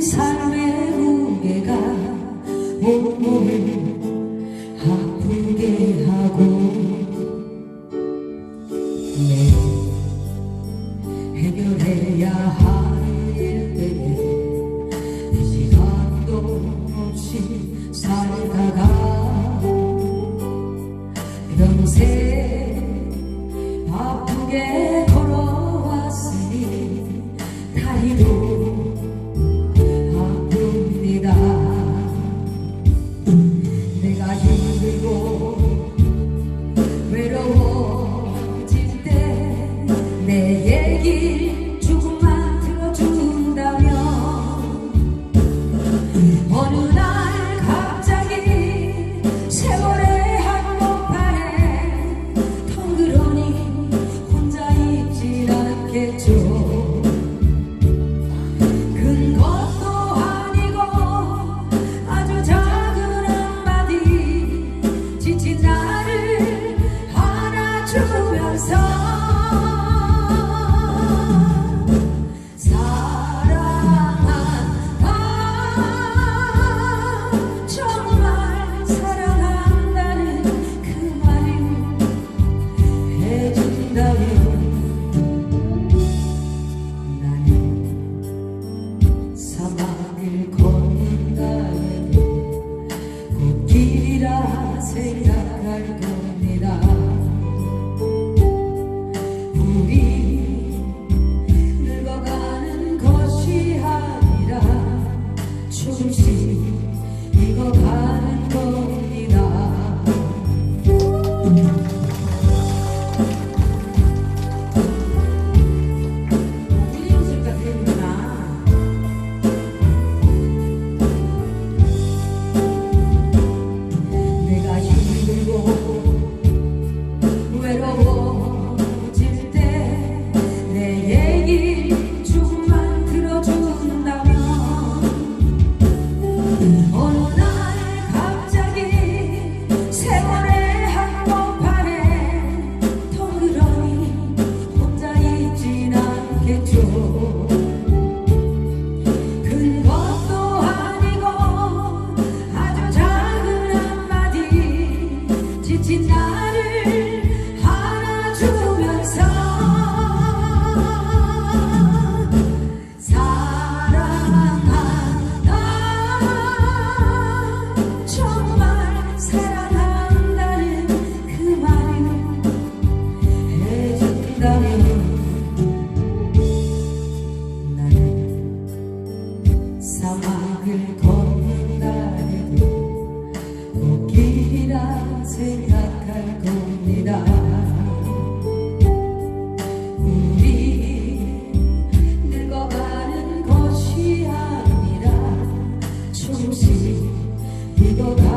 삶의 무게가 온몸을 아프게 하고. 내 해결해야 할 일들에 시간도 없이 살다가 평생 amor. take Go